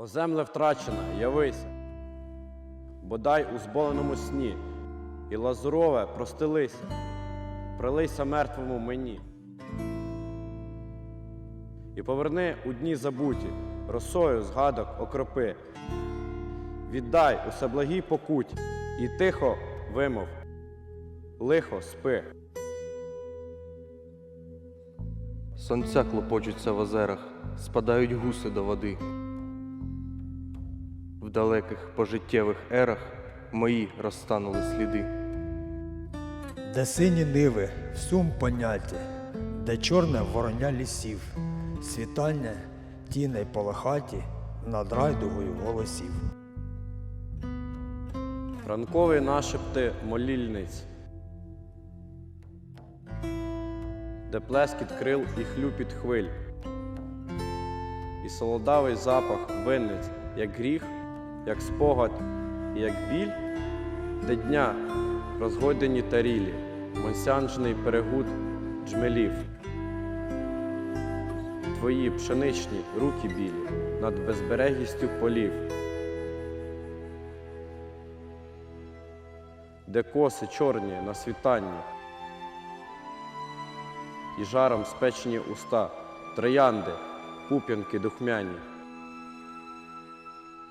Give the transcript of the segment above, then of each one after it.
О земле втрачена, явися, бодай у зболеному сні, і лазурове простилися, прилися мертвому мені. І поверни у дні забуті, росою згадок окропи. Віддай усе благій покуть, і тихо вимов, лихо спи. Сонця клопочуться в озерах, спадають гуси до води. В далеких пожиттєвих ерах мої розтанули сліди. Де сині ниви в сум поняті, де чорне вороня лісів, світання тіней полохаті над райдугою голосів. Ранкові нашепти молільниць, де плескіт крил і хлюпіт хвиль, і солодавий запах винниць, як гріх, як спогад і як біль, де дня розгойдені тарілі, монсянжний перегуд джмелів. Твої пшеничні руки білі над безберегістю полів. де коси чорні на світанні, і жаром спечені уста, троянди, пуп'янки духмяні.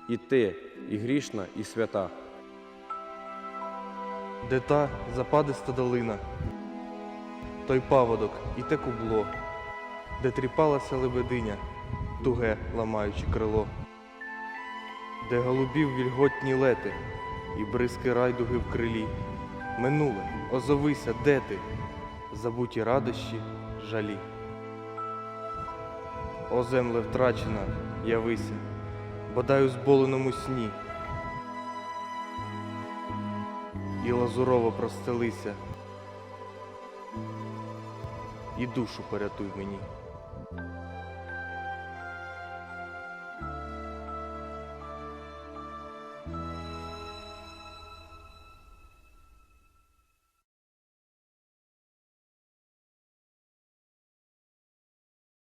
І ти, і грішна, і свята. Де та западиста долина, той паводок і те кубло, де тріпалася лебединя, туге ламаючи крило, де голубів вільготні лети і бризки райдуги в крилі. Минуле, озовися, де ти? Забуті радощі, жалі. О земле втрачена, явися, бодай у зболеному сні. і лазурово простелися. І душу порятуй мені.